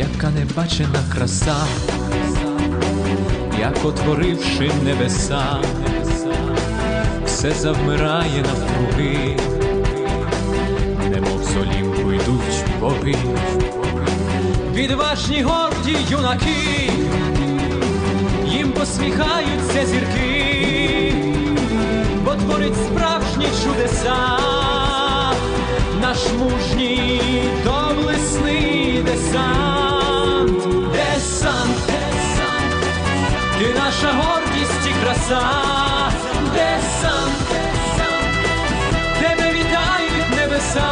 передбачена краса, як отворивши небеса, все завмирає навкруги, немов з йдуть боги, відважні горді юнаки, їм посміхаються зірки, бо творить справжні чудеса, краса, десант, десант, тебе вітають небеса,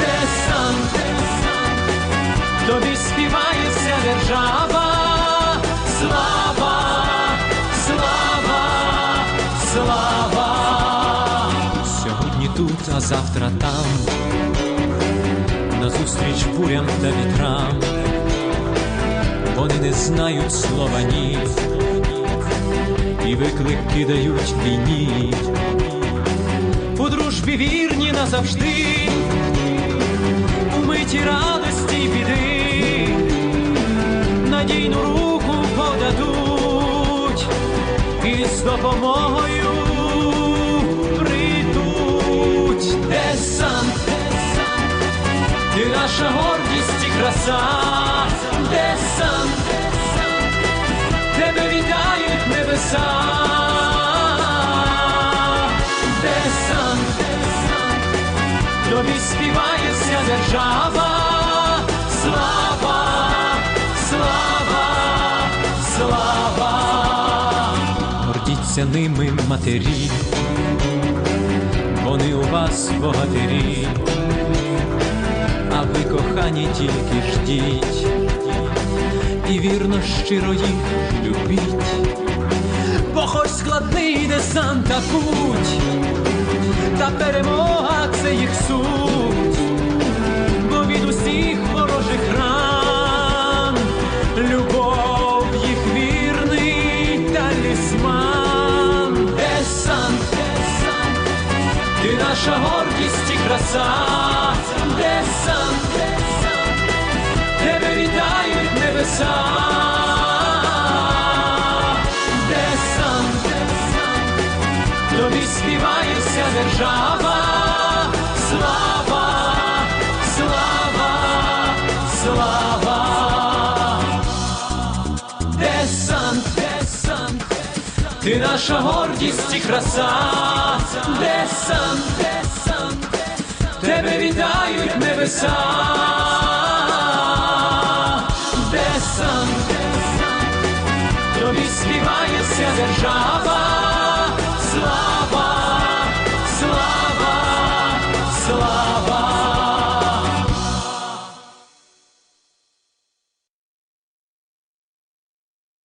десант, десант, тобі співає держава, слава, слава, слава. Сьогодні тут, а завтра там, назустріч бурям та вітрам, вони не знають слова ні, і виклик кидають війні, у дружбі вірні назавжди, у миті радості й біди, надійну руку подадуть. І з допомогою прийдуть. Десант, ти наша гордість і краса, десант, тебе вітають небеса. Десант, тобі співає держава, слава, слава, слава, гордіться ними матері, вони у вас богатирі, а ви кохані тільки ждіть, і вірно щиро їх любіть, бо хоч складний десант та путь, та перемога це їх суть, бо від усіх ворожих ран, любов їх вірний талісман, десант, ти наша гордість і краса, небеса. Десант, десант, тобі співає вся держава, слава, слава, слава. Десант, десант, ти наша гордість і краса, десант, десант, тебе вітають небеса. Десант, десант, тобі співає вся держава.